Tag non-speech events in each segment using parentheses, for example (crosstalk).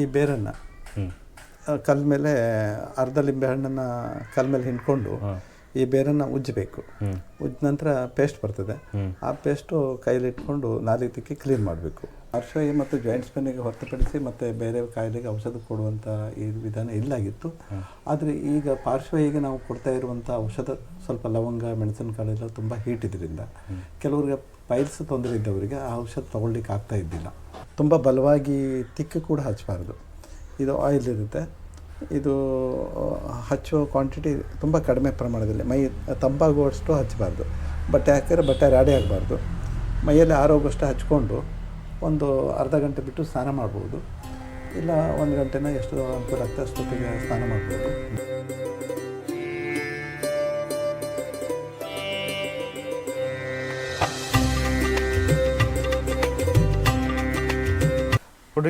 ಈ ಬೇರನ್ನು. ಕಲ್ ಮೇಲೆ ಅರ್ಧ ಲಿಂಬೆ ಹಣ್ಣನ್ನು ಕಲ್ ಮೇಲೆ ಹಿಂಡ್ಕೊಂಡು ಈ ಬೇರನ್ನು ಉಜ್ಜಬೇಕು. ಉಜ್ಜ ನಂತರ ಪೇಸ್ಟ್ ಬರ್ತದೆ. ಆ ಪೇಸ್ಟು ಕೈಲಿ ಇಟ್ಕೊಂಡು ನಾಲಿಗೆ ತಿಕ್ಕಿ ಕ್ಲೀನ್ ಮಾಡಬೇಕು. ಪಾರ್ಶ್ವವಾಯು ಮತ್ತು ಜಾಯಿಂಟ್ಸ್ ಪೇನಿಗೆ ಹೊರತುಪಡಿಸಿ ಮತ್ತು ಬೇರೆ ಕಾಯಿಲೆಗೆ ಔಷಧ ಕೊಡುವಂಥ ಈ ವಿಧಾನ ಇಲ್ಲಾಗಿತ್ತು. ಆದರೆ ಈಗ ಪಾರ್ಶ್ವಯಿಗೆ ನಾವು ಕೊಡ್ತಾ ಇರುವಂಥ ಔಷಧ ಸ್ವಲ್ಪ ಲವಂಗ ಮೆಣಸಿನಕಾಳೆಲ್ಲ ತುಂಬ ಹೀಟ್ ಇದರಿಂದ ಕೆಲವ್ರಿಗೆ ಪೈಲ್ಸ್ ತೊಂದರೆ ಇದ್ದವರಿಗೆ ಆ ಔಷಧ ತೊಗೊಳ್ಲಿಕ್ಕೆ ಆಗ್ತಾ ಇದ್ದಿಲ್ಲ. ತುಂಬ ಬಲವಾಗಿ ತಿಕ್ಕು ಕೂಡ ಹಚ್ಚಬಾರ್ದು. ಇದು ಆಯಿಲ್ ಇರುತ್ತೆ. ಇದು ಹಚ್ಚೋ ಕ್ವಾಂಟಿಟಿ ತುಂಬ ಕಡಿಮೆ ಪ್ರಮಾಣದಲ್ಲಿ. ಮೈ, ತಂಪಾಗುವಷ್ಟು ಹಚ್ಚಬಾರ್ದು. ಬಟ್ಟೆ ಹಾಕಿದ್ರೆ ಬಟ್ಟೆ ರಾಡಿ ಆಗಬಾರ್ದು. ಮೈಯಲ್ಲಿ ಆರೋಗುವಷ್ಟು ಹಚ್ಕೊಂಡು ಒಂದು ಅರ್ಧ ಗಂಟೆ ಬಿಟ್ಟು ಸ್ನಾನ ಮಾಡ್ಬೋದು. ಇಲ್ಲ ಒಂದು ಗಂಟೆನ ಎಷ್ಟು ಆಗ್ತದೆ ಅಷ್ಟೊತ್ತಿಗೆ ಸ್ನಾನ ಮಾಡ್ಬೋದು.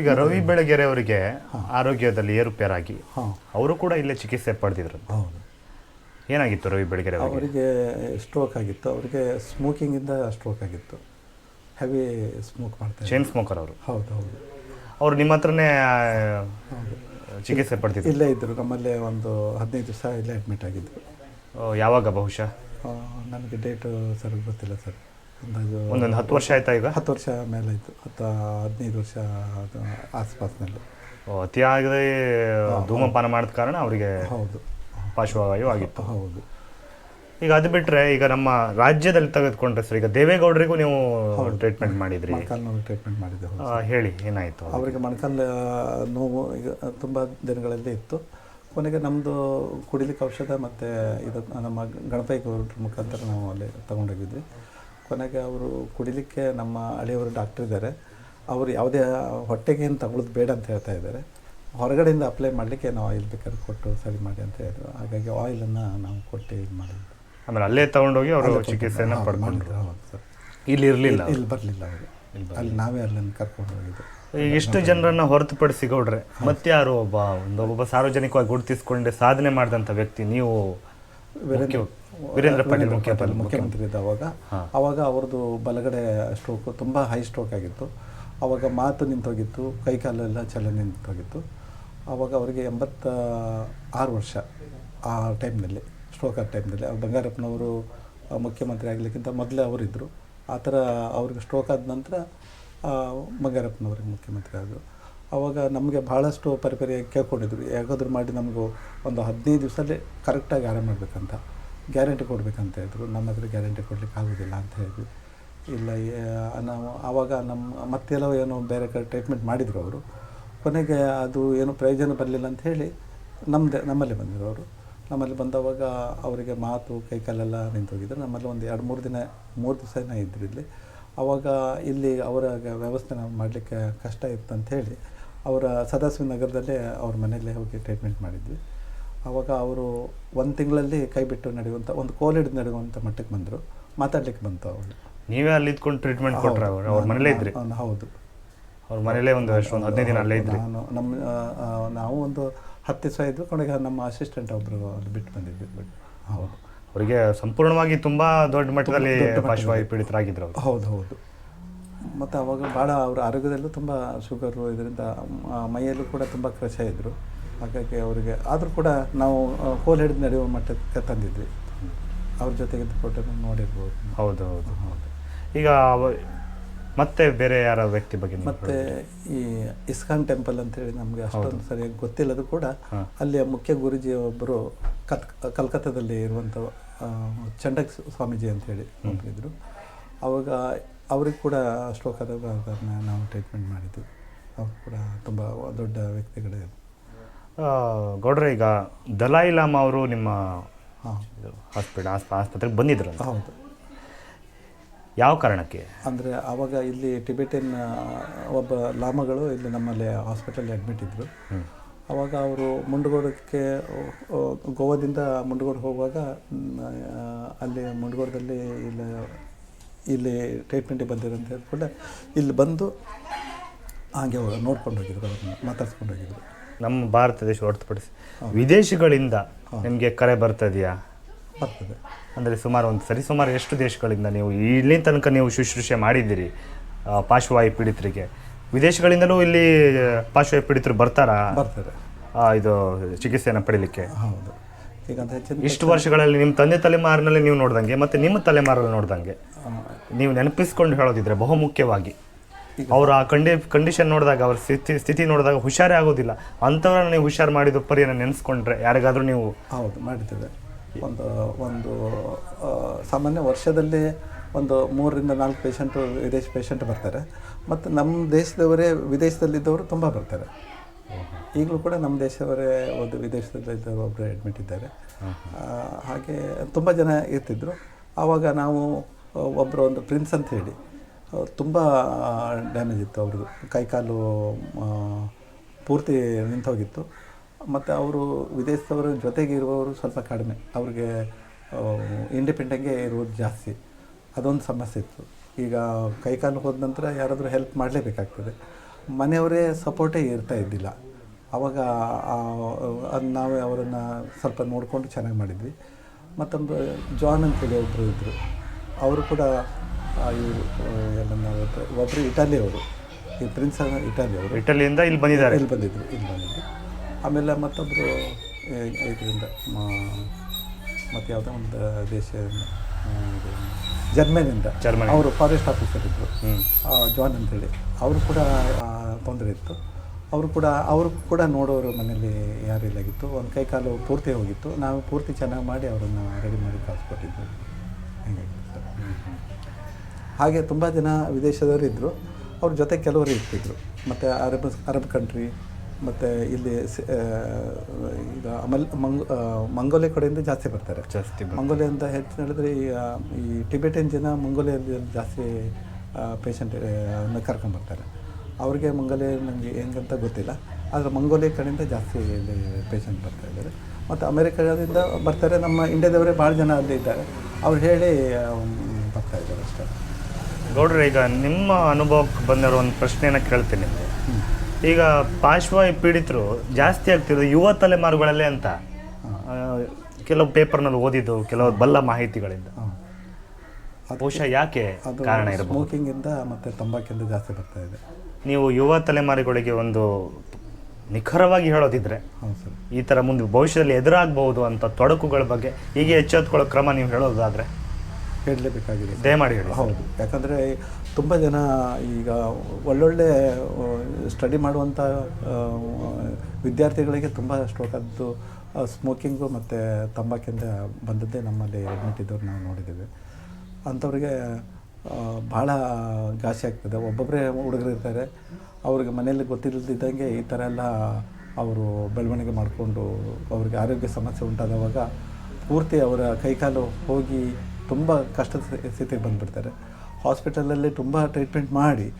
ಈಗ ರವಿ ಬೆಳಗೆರೆ ಅವರಿಗೆ ಆರೋಗ್ಯದಲ್ಲಿ ಏರುಪೇರಾಗಿ ಹಾಂ ಅವರು ಕೂಡ ಇಲ್ಲೇ ಚಿಕಿತ್ಸೆ ಪಡೆದಿದ್ರು. ಹೌದು. ಏನಾಗಿತ್ತು ರವಿ ಬೆಳಗೆರೆ ಅವರಿಗೆ ಸ್ಟ್ರೋಕ್ ಆಗಿತ್ತು. ಅವರಿಗೆ ಸ್ಮೋಕಿಂಗಿಂದ ಸ್ಟ್ರೋಕ್ ಆಗಿತ್ತು. ಹೆವಿ ಸ್ಮೋಕ್ ಮಾಡ್ತಾರೆ ಚೈನ್ ಸ್ಮೋಕರ್ ಅವರು? ಹೌದು ಹೌದು. ಅವ್ರು ನಿಮ್ಮ ಹತ್ರನೇ ಚಿಕಿತ್ಸೆ ಪಡ್ತಿದ್ರು ಇಲ್ಲೇ ಇದ್ದರು ನಮ್ಮಲ್ಲೇ ಒಂದು ಹದಿನೈದು ದಿವಸ ಇಲ್ಲೇ ಅಡ್ಮಿಟ್ ಆಗಿದ್ದರು ಯಾವಾಗ ಬಹುಶಃ? ನನಗೆ ಡೇಟು ಸರ್ ಗೊತ್ತಿಲ್ಲ ಸರ್. ಅಂದಾಜು ಒಂದೊಂದು ಹತ್ತು ವರ್ಷ ಆಯ್ತಾ ಈಗ? ಹತ್ತು ವರ್ಷ ಮೇಲೆ ಆಯ್ತು. ಹತ್ತು ಹದಿನೈದು ವರ್ಷ ಆಸ್ಪಾಸ್ನಲ್ಲಿ ಅತಿಯಾಗಿ ಅತಿಯಾಗದೆ ಧೂಮಪಾನ ಮಾಡಿದ ಕಾರಣ ಅವರಿಗೆ ಹೌದು. ಪಾರ್ಶ್ವವಾಯು ಆಗಿತ್ತು. ಹೌದು. ಈಗ ಅದು ಬಿಟ್ಟರೆ ಈಗ ನಮ್ಮ ರಾಜ್ಯದಲ್ಲಿ ತೆಗೆದುಕೊಂಡ್ರೆ ಸರ್ ಈಗ ದೇವೇಗೌಡರಿಗೂ ನೀವು ಟ್ರೀಟ್ಮೆಂಟ್ ಮಾಡಿದ್ರಿ. ಮೊಣಕಾಲು ನೋವು ಟ್ರೀಟ್ಮೆಂಟ್ ಮಾಡಿದ್ದೆ ಆ, ಹೇಳಿ ಏನಾಯಿತು ಅವರಿಗೆ ಮೊಣಕಾಲು ನೋವು ಈಗ ತುಂಬ ದಿನಗಳಲ್ಲಿ ಇತ್ತು. ಕೊನೆಗೆ ನಮ್ಮದು ಕುಡಿಲಿಕ್ಕೆ ಔಷಧ ಮತ್ತು ಇದು ನಮ್ಮ ಗಣಪತಿ ಗೌಡ್ರ ಮುಖಾಂತರ ನಾವು ಅಲ್ಲಿ ತಗೊಂಡೋಗಿದ್ವಿ. ಕೊನೆಗೆ ಅವರು ಕುಡಿಲಿಕ್ಕೆ ನಮ್ಮ ಹಳೆಯವರು ಡಾಕ್ಟ್ರ್ ಇದ್ದಾರೆ. ಅವರು ಯಾವುದೇ ಹೊಟ್ಟೆಗೆ ಏನು ತಗೊಳ್ಳೋದು ಬೇಡ ಅಂತ ಹೇಳ್ತಾ ಇದ್ದಾರೆ. ಹೊರಗಡೆಯಿಂದ ಅಪ್ಲೈ ಮಾಡಲಿಕ್ಕೆ ನಾವು ಆಯಿಲ್ ಬೇಕಾದ್ರೆ ಕೊಟ್ಟು ಸರಿ ಮಾಡಿ ಅಂತ ಹೇಳಿದ್ರು. ಹಾಗಾಗಿ ಆಯಿಲನ್ನು ನಾವು ಕೊಟ್ಟು ಇದು ಮಾಡಿದ್ವಿ ಆಮೇಲೆ ಅಲ್ಲೇ ತೊಗೊಂಡೋಗಿ ಅವರು ಚಿಕಿತ್ಸೆಯನ್ನು ಪಡ್ಕೊಂಡ್ರು. ಮಾಡಿದ್ರು ಹೌದು ಸರ್. ಇಲ್ಲಿ ಇರಲಿಲ್ಲ ಇಲ್ಲಿ ಬರಲಿಲ್ಲ ಅವರು. ಅಲ್ಲಿ ನಾವೇ ಅಲ್ಲಿಂದ ಕರ್ಕೊಂಡು ಹೋಗಿದ್ದು. ಇಷ್ಟು ಜನರನ್ನ ಹೊರತುಪಡಿಸಿ ಗೌಡ್ರೆ ಒಬ್ಬ ಒಂದು ಒಬ್ಬ ಸಾರ್ವಜನಿಕವಾಗಿ ಗುರುತಿಸಿಕೊಂಡೆ ಸಾಧನೆ ಮಾಡಿದಂಥ ವ್ಯಕ್ತಿ ನೀವು ವೀರೇಂದ್ರ ಪಾಟೀಲ್ ಮುಖ್ಯ ಪಾಟೀಲ್ ಮುಖ್ಯಮಂತ್ರಿ ಇದ್ದ ಅವಾಗ ಅವಾಗ ಅವ್ರದ್ದು ಬಲಗಡೆ ಸ್ಟ್ರೋಕ್ ತುಂಬ ಹೈ ಸ್ಟ್ರೋಕ್ ಆಗಿತ್ತು. ಅವಾಗ ಮಾತು ನಿಂತೋಗಿತ್ತು ಕೈ ಕಾಲೆಲ್ಲ ಚಲನೆ ನಿಂತೋಗಿತ್ತು. ಅವಾಗ ಅವರಿಗೆ ಎಂಬತ್ತ ಆರು ವರ್ಷ ಆ ಟೈಮ್ನಲ್ಲಿ ಸ್ಟ್ರೋಕ್ ಆ ಟೈಮ್ನಲ್ಲಿ ಅವ್ರು ಬಂಗಾರಪ್ಪನವರು ಮುಖ್ಯಮಂತ್ರಿ ಆಗಲಿಕ್ಕಿಂತ ಮೊದಲೇ ಅವರಿದ್ದರು ಆ ಥರ ಅವ್ರಿಗೆ ಸ್ಟ್ರೋಕ್ ಆದ ನಂತರ ಬಂಗಾರಪ್ಪನವ್ರಿಗೆ ಮುಖ್ಯಮಂತ್ರಿ ಆದರು. ಆವಾಗ ನಮಗೆ ಭಾಳಷ್ಟು ಪರಿಪರಿ ಕೇಳ್ಕೊಂಡಿದ್ರು. ಹೇಗಾದ್ರೂ ಮಾಡಿ ನಮಗೂ ಒಂದು ಹದಿನೈದು ದಿವಸದಲ್ಲಿ ಕರೆಕ್ಟಾಗಿ ಆರಾಮ ಮಾಡಬೇಕಂತ. ಗ್ಯಾರಂಟಿ ಕೊಡಬೇಕಂತ ಹೇಳಿದ್ರು. ನಮ್ಮ ಹತ್ರ ಗ್ಯಾರಂಟಿ ಕೊಡ್ಲಿಕ್ಕೆ ಆಗೋದಿಲ್ಲ ಅಂತ ಹೇಳಿದ್ವಿ ಇಲ್ಲ ನಾವು ಆವಾಗ ನಮ್ಮ ಮತ್ತೆಲ್ಲೋ ಏನೋ ಬೇರೆ ಕಡೆ ಟ್ರೀಟ್ಮೆಂಟ್ ಮಾಡಿದರು ಅವರು. ಕೊನೆಗೆ ಅದು ಏನು ಪ್ರಯೋಜನ ಬರಲಿಲ್ಲ ಅಂತ ಹೇಳಿ ನಮ್ಮದೇ ನಮ್ಮಲ್ಲಿ ಬಂದಿದ್ರು ಅವರು. ನಮ್ಮಲ್ಲಿ ಬಂದವಾಗ ಅವರಿಗೆ ಮಾತು, ಕೈಕಾಲೆಲ್ಲ ನಿಂತೋಗಿದ್ರು. ನಮ್ಮಲ್ಲಿ ಒಂದು ಎರಡು ಮೂರು ದಿನ, ಮೂರು ದಿವಸನೇ ಇದ್ದರು ಇಲ್ಲಿ. ಆವಾಗ ಇಲ್ಲಿ ಅವರ ವ್ಯವಸ್ಥೆ ಮಾಡಲಿಕ್ಕೆ ಕಷ್ಟ ಇತ್ತು ಅಂತ ಹೇಳಿ ಅವರ ಸದಾಸಿ ನಗರದಲ್ಲೇ ಅವ್ರ ಮನೆಯಲ್ಲೇ ಹೋಗಿ ಟ್ರೀಟ್ಮೆಂಟ್ ಮಾಡಿದ್ವಿ. ಆವಾಗ ಅವರು ಒಂದು ತಿಂಗಳಲ್ಲಿ ಕೈ ಬಿಟ್ಟು ನಡೆಯುವಂಥ ಒಂದು ಕೋಲ್ ಹಿಡಿದು ನಡೆಯುವಂಥ ಮಟ್ಟಕ್ಕೆ ಬಂದರು. ಮಾತಾಡ್ಲಿಕ್ಕೆ ಬಂತು ಅವರು. ನೀವೇ ಅಲ್ಲಿ ಇದ್ಕೊಂಡು ಟ್ರೀಟ್ಮೆಂಟ್ ಕೊಟ್ಟರೆ ಅವರು? ಅವ್ರ ಮನೇಲೇ ಇದ್ರಿ? ಅವ್ನು ಹೌದು. ಅವ್ರ ಮನೇಲೇ ಒಂದು ಅಷ್ಟೊಂದು ಒಂದು ಹದಿನೈದು ದಿನ ಅಲ್ಲೇ ಇದ್ರಿ? ನಾನು ನಮ್ಮ ನಾವು ಒಂದು ಹತ್ತು ದಿವಸ ಇದ್ವಿ ಕೊನೆಗೆ ನಮ್ಮ ಅಸಿಸ್ಟೆಂಟ್ ಒಬ್ಬರು ಅಲ್ಲಿ ಬಿಟ್ಟು ಬಂದಿದ್ವಿ ಬಟ್ ಹೌದು. ಅವರಿಗೆ ಸಂಪೂರ್ಣವಾಗಿ ತುಂಬ ದೊಡ್ಡ ಮಟ್ಟದಲ್ಲಿ ಪಾರ್ಶ್ವವಾಯು ಪೀಡಿತರಾಗಿದ್ದರು ಹೌದು ಹೌದು. ಮತ್ತು ಅವಾಗ ಭಾಳ ಅವರ ಆರೋಗ್ಯದಲ್ಲೂ ತುಂಬ ಶುಗರು ಇದರಿಂದ ಮೈಯಲ್ಲೂ ಕೂಡ ತುಂಬ ಕ್ರಚ ಇದ್ದರು ಹಾಗಾಗಿ ಅವರಿಗೆ ಆದರೂ ಕೂಡ ನಾವು ಕೋಲ್ ಹಿಡಿದು ನಡೆಯುವ ಮಟ್ಟಕ್ಕೆ ತಂದಿದ್ವಿ. ಅವ್ರ ಜೊತೆಗೆ ಫೋಟೋ ನೋಡಿರ್ಬೋದು. ಹೌದು ಹೌದು. ಹೌದು ಈಗ ಮತ್ತೆ ಬೇರೆ ಯಾರ ವ್ಯಕ್ತಿ ಬಗ್ಗೆ ಮತ್ತೆ ಈ ಇಸ್ಕಾನ್ ಟೆಂಪಲ್ ಅಂತೇಳಿ ನಮಗೆ ಅಷ್ಟೊಂದು ಸರಿಯಾಗಿ ಗೊತ್ತಿಲ್ಲದು ಕೂಡ ಅಲ್ಲಿಯ ಮುಖ್ಯ ಗುರುಜಿ ಒಬ್ಬರು ಕತ್ ಕಲ್ಕತ್ತಾದಲ್ಲಿ ಇರುವಂಥ ಚಂಡಕ್ ಸ್ವಾಮೀಜಿ ಅಂತೇಳಿ ಒಬ್ಬರಿದ್ರು ಅವಾಗ ಅವ್ರಿಗೆ ಕೂಡ ಸ್ಟ್ರೋಕ್ ಆದಾಗ ಅದನ್ನು ನಾವು ಟ್ರೀಟ್ಮೆಂಟ್ ಮಾಡಿದ್ವಿ. ಅವ್ರು ಕೂಡ ತುಂಬ ದೊಡ್ಡ ವ್ಯಕ್ತಿಗಳೇ. ಗೌಡ್ರೆ ಈಗ ದಲಾಯಿ ಲಾಮ ಅವರು ನಿಮ್ಮ ಹಾಸ್ಪಿಟಲ್ ಆಸ್ಪತ್ರೆಗೆ ಬಂದಿದ್ರು. ಹೌದು. ಯಾವ ಕಾರಣಕ್ಕೆ? ಅಂದರೆ ಆವಾಗ ಇಲ್ಲಿ ಟಿಬೆಟಿನ್ ಒಬ್ಬ ಲಾಮಗಳು ಇಲ್ಲಿ ನಮ್ಮಲ್ಲಿ ಹಾಸ್ಪಿಟಲ್ ಅಡ್ಮಿಟ್ ಇದ್ದರು ಆವಾಗ ಅವರು ಮುಂಡಗೋಡಕ್ಕೆ ಗೋವಾದಿಂದ ಮುಂಡಗೋಡ ಹೋಗುವಾಗ ಅಲ್ಲಿ ಮುಂಡಗೋಡದಲ್ಲಿ ಇಲ್ಲಿ ಇಲ್ಲಿ ಟ್ರೀಟ್ಮೆಂಟಿಗೆ ಬಂದಿರಂತ ಕೂಡಲೇ ಇಲ್ಲಿ ಬಂದು ಹಾಗೆ ನೋಡ್ಕೊಂಡು ಹೋಗಿದ್ರು ಅವ್ರನ್ನ ಮಾತಾಡ್ಸ್ಕೊಂಡು ಹೋಗಿದ್ರು. ನಮ್ಮ ಭಾರತ ದೇಶ ಹೊರತುಪಡಿಸಿ ವಿದೇಶಗಳಿಂದ ನಿಮಗೆ ಕರೆ ಬರ್ತದೆಯಾ ಬರ್ತದೆ. ಅಂದರೆ ಸುಮಾರು ಒಂದು ಸರಿ ಸುಮಾರು ಎಷ್ಟು ದೇಶಗಳಿಂದ ನೀವು ಇಲ್ಲಿ ತನಕ ನೀವು ಶುಶ್ರೂಷೆ ಮಾಡಿದ್ದೀರಿ ಪಾರ್ಶ್ವವಾಯು ಪೀಡಿತರಿಗೆ? ವಿದೇಶಗಳಿಂದಲೂ ಇಲ್ಲಿ ಪಾರ್ಶ್ವವಾಯು ಪೀಡಿತರು ಬರ್ತಾರಾ? ಬರ್ತಾರೆ. ಇದು ಚಿಕಿತ್ಸೆಯನ್ನು ಪಡೀಲಿಕ್ಕೆ? ಹೌದು. ಈಗ ಅಂತ ಹೆಚ್ಚಿನ ಇಷ್ಟು ವರ್ಷಗಳಲ್ಲಿ ನಿಮ್ಮ ತಂದೆ ತಲೆಮಾರಿನಲ್ಲಿ ನೀವು ನೋಡ್ದಂಗೆ ಮತ್ತು ನಿಮ್ಮ ತಲೆಮಾರಲ್ಲಿ ನೋಡ್ದಂಗೆ? ನೀವು ನೆನಪಿಸ್ಕೊಂಡು ಹೇಳೋದಿದ್ರೆ ಬಹುಮುಖ್ಯವಾಗಿ. ಅವರ ಆ ಕಂಡಿ ಕಂಡೀಷನ್ ನೋಡಿದಾಗ ಅವ್ರ ಸ್ಥಿತಿ ಸ್ಥಿತಿ ನೋಡಿದಾಗ ಹುಷಾರೇ ಆಗೋದಿಲ್ಲ. ಅಂಥವ್ರನ್ನ ನೀವು ಹುಷಾರು ಮಾಡಿದ ಪರಿಯನ್ನು ನೆನೆಸ್ಕೊಂಡ್ರೆ ಯಾರಿಗಾದರೂ ನೀವು ಹೌದು ಮಾಡಿದ್ದೇವೆ. ಒಂದು ಒಂದು ಸಾಮಾನ್ಯ ವರ್ಷದಲ್ಲಿ ಒಂದು ಮೂರರಿಂದ ನಾಲ್ಕು ಪೇಷಂಟು ವಿದೇಶಿ ಪೇಷಂಟ್ ಬರ್ತಾರೆ. ಮತ್ತು ನಮ್ಮ ದೇಶದವರೇ ವಿದೇಶದಲ್ಲಿದ್ದವರು ತುಂಬ ಬರ್ತಾರೆ. ಈಗಲೂ ಕೂಡ ನಮ್ಮ ದೇಶದವರೇ ಒಂದು ವಿದೇಶದಲ್ಲಿದ್ದ ಒಬ್ಬರು ಅಡ್ಮಿಟ್ ಇದ್ದಾರೆ. ಹಾಗೆ ತುಂಬ ಜನ ಇರ್ತಿದ್ರು. ಆವಾಗ ನಾವು ಒಬ್ಬರು ಒಂದು ಪ್ರಿನ್ಸ್ ಅಂತ ಹೇಳಿ. ತುಂಬ ಡ್ಯಾಮೇಜ್ ಇತ್ತು ಅವ್ರದ್ದು. ಕೈಕಾಲು ಪೂರ್ತಿ ಪೂರ್ತಿ ನಿಂತೋಗಿತ್ತು. ಮತ್ತು ಅವರು ವಿದೇಶದವರ ಜೊತೆಗೆ ಇರುವವರು ಸ್ವಲ್ಪ ಕಡಿಮೆ. ಅವ್ರಿಗೆ ಇಂಡಿಪೆಂಡೆಂಗೆ ಇರುವುದು ಜಾಸ್ತಿ. ಅದೊಂದು ಸಮಸ್ಯೆ ಇತ್ತು. ಈಗ ಕೈಕಾಲು ಹೋದ ನಂತರ ಯಾರಾದರೂ ಹೆಲ್ಪ್ ಮಾಡಲೇಬೇಕಾಗ್ತದೆ. ಮನೆಯವರೇ ಸಪೋರ್ಟೇ ಇರ್ತಾ ಇದ್ದಿಲ್ಲ. ಆವಾಗ ಅದು ನಾವೇ ಅವರನ್ನು ಸ್ವಲ್ಪ ನೋಡಿಕೊಂಡು ಚೆನ್ನಾಗಿ ಮಾಡಿದ್ವಿ. ಮತ್ತೊಂದು ಜಾನ್ ಅಂತೇಳಿ ಒಬ್ಬರು ಇದ್ದರು ಅವರು ಕೂಡ ನಾವು ಒಬ್ಬರು ಇಟಾಲಿಯವರು. ಈ ಪ್ರಿನ್ಸ್ ಇಟಾಲಿಯವರು. ಇಟಲಿಯಿಂದ ಇಲ್ಲಿ ಬಂದಿದ್ದಾರೆ. ಇಲ್ಲಿ ಬಂದಿದ್ರು ಇಲ್ಲಿ ಬಂದಿದ್ದರು ಆಮೇಲೆ ಮತ್ತೊಬ್ಬರು ಇದರಿಂದ ಮತ್ತು ಯಾವುದೋ ಒಂದು ದೇಶ ಆ, ಜರ್ಮನಿಯಿಂದ. ಜರ್ಮನಿ. ಅವರು ಫಾರೆಸ್ಟ್ ಆಫೀಸರ್ ಇದ್ದರು. ಜಾನ್ ಅಂತೇಳಿ. ಅವರು ಕೂಡ ತೊಂದರೆ ಇತ್ತು. ಅವರು ಕೂಡ ಅವರು ಕೂಡ ನೋಡೋರು ಮನೇಲಿ ಯಾರು ಇಲ್ಲಾಗಿತ್ತು ಒಂದು ಕೈ ಕಾಲು ಪೂರ್ತಿ ಹೋಗಿತ್ತು. ನಾವು ಪೂರ್ತಿ ಚೆನ್ನಾಗಿ ಮಾಡಿ ಅವರನ್ನು ರೆಡಿ ಮಾಡಿ ಕಳಿಸ್ಕೊಟ್ಟಿದ್ವಿ. ಹಿಂಗಾಗಿತ್ತು ಸರ್ ಹಾಗೆ ತುಂಬ ಜನ ವಿದೇಶದವರು ಇದ್ದರು ಅವ್ರ ಜೊತೆ ಕೆಲವರು ಇರ್ತಿದ್ರು. ಮತ್ತು ಅರಬ್ ಅರಬ್ ಕಂಟ್ರಿ ಮತ್ತು ಇಲ್ಲಿ ಈಗ ಅಮಲ್ ಮಂಗ್ ಮಂಗೋಲಿಯ ಕಡೆಯಿಂದ ಜಾಸ್ತಿ ಬರ್ತಾರೆ. ಜಾಸ್ತಿ ಮಂಗೋಲಿಯ ಅಂತ ಹೆಚ್ಚು ಹೇಳಿದ್ರೆ ಈ ಈ ಟಿಬೆಟಿಯನ್ ಜನ ಮಂಗೋಲಿಯಲ್ಲಿ ಜಾಸ್ತಿ ಪೇಷಂಟ್ ಕರ್ಕೊಂಬರ್ತಾರೆ ಅವ್ರಿಗೆ ಮಂಗೋಲಿಯ ನನಗೆ ಹೆಂಗಂತ ಗೊತ್ತಿಲ್ಲ. ಆದರೆ ಮಂಗೋಲಿಯ ಕಡೆಯಿಂದ ಜಾಸ್ತಿ ಇಲ್ಲಿ ಪೇಷಂಟ್ ಬರ್ತಾ ಇದ್ದಾರೆ. ಮತ್ತು ಅಮೇರಿಕಾದಿಂದ ಬರ್ತಾರೆ. ನಮ್ಮ ಇಂಡಿಯಾದವರೇ ಭಾಳ ಜನ ಅಲ್ಲಿ ಇದ್ದಾರೆ. ಅವ್ರು ಹೇಳಿ ಬರ್ತಾ ಇದ್ದಾರೆ ಅಷ್ಟೇ. ಗೌಡ್ರೆ ಈಗ ನಿಮ್ಮ ಅನುಭವಕ್ಕೆ ಬಂದಿರೋ ಒಂದು ಪ್ರಶ್ನೆಯನ್ನು ಕೇಳ್ತೀನಿ. ನಿಮಗೆ ಈಗ ಪಾರ್ಶ್ವ ಪೀಡಿತರು ಜಾಸ್ತಿ ಆಗ್ತಿರೋದು ಯುವ ತಲೆಮಾರುಗಳಲ್ಲೇ ಅಂತ. ಕೆಲವು ಪೇಪರ್ನಲ್ಲಿ ಓದಿದ್ದು ಕೆಲವು ಬಲ್ಲ ಮಾಹಿತಿಗಳಿಂದ. ಬಹುಶಃ ಯಾಕೆ ಕಾರಣ ಇರಬಹುದು? ಸ್ಮೋಕಿಂಗಿಂದ ಮತ್ತು ತಂಬಾಕಿಂದ ಜಾಸ್ತಿ ಬರ್ತಾ ಇದೆ. ನೀವು ಯುವ ತಲೆಮಾರುಗಳಿಗೆ ಒಂದು ನಿಖರವಾಗಿ ಹೇಳೋದಿದ್ರೆ ಹೌದು ಸರ್ ಈ ಥರ ಮುಂದೆ ಭವಿಷ್ಯದಲ್ಲಿ ಎದುರಾಗಬಹುದು ಅಂತ ತೊಡಕುಗಳ ಬಗ್ಗೆ ಹೀಗೆ ಎಚ್ಚೆತ್ಕೊಳ್ಳೋ ಕ್ರಮ ನೀವು ಹೇಳೋದಾದ್ರೆ? ಹೇಳಲೇಬೇಕಾಗಿದೆ ದಯಮಾಡಿ ಹೇಳಿ ಹೌದು. ಯಾಕಂದರೆ ತುಂಬ ಜನ ಈಗ ಒಳ್ಳೊಳ್ಳೆ ಸ್ಟಡಿ ಮಾಡುವಂಥ ವಿದ್ಯಾರ್ಥಿಗಳಿಗೆ ತುಂಬ ಸ್ಟ್ರೋಕ್ ಆದ್ದು ಸ್ಮೋಕಿಂಗು ಮತ್ತು ತಂಬಾಕಿಂದ ಬಂದದ್ದೇ ನಮ್ಮಲ್ಲಿ ಅಡ್ಮಿಟ್ ಇದ್ದವ್ರು ನಾವು ನೋಡಿದ್ದೇವೆ. ಅಂಥವ್ರಿಗೆ ಭಾಳ ಘಾಸಿ ಆಗ್ತದೆ. ಒಬ್ಬೊಬ್ಬರೇ ಹುಡುಗರು ಇರ್ತಾರೆ. ಅವ್ರಿಗೆ ಮನೆಯಲ್ಲಿ ಗೊತ್ತಿಲ್ಲದಿದ್ದಂಗೆ ಈ ಥರ ಎಲ್ಲ ಅವರು ಬೆಳವಣಿಗೆ ಮಾಡಿಕೊಂಡು ಅವ್ರಿಗೆ ಆರೋಗ್ಯ ಸಮಸ್ಯೆ ಉಂಟಾದವಾಗ ಪೂರ್ತಿ ಅವರ ಕೈಕಾಲು ಹೋಗಿ ತುಂಬ ಕಷ್ಟದ ಸ್ಥಿ- ಸ್ಥಿತಿಗೆ ಬಂದುಬಿಡ್ತಾರೆ. ಹಾಸ್ಪಿಟಲಲ್ಲಿ ತುಂಬ ಟ್ರೀಟ್ಮೆಂಟ್ ಮಾಡಿ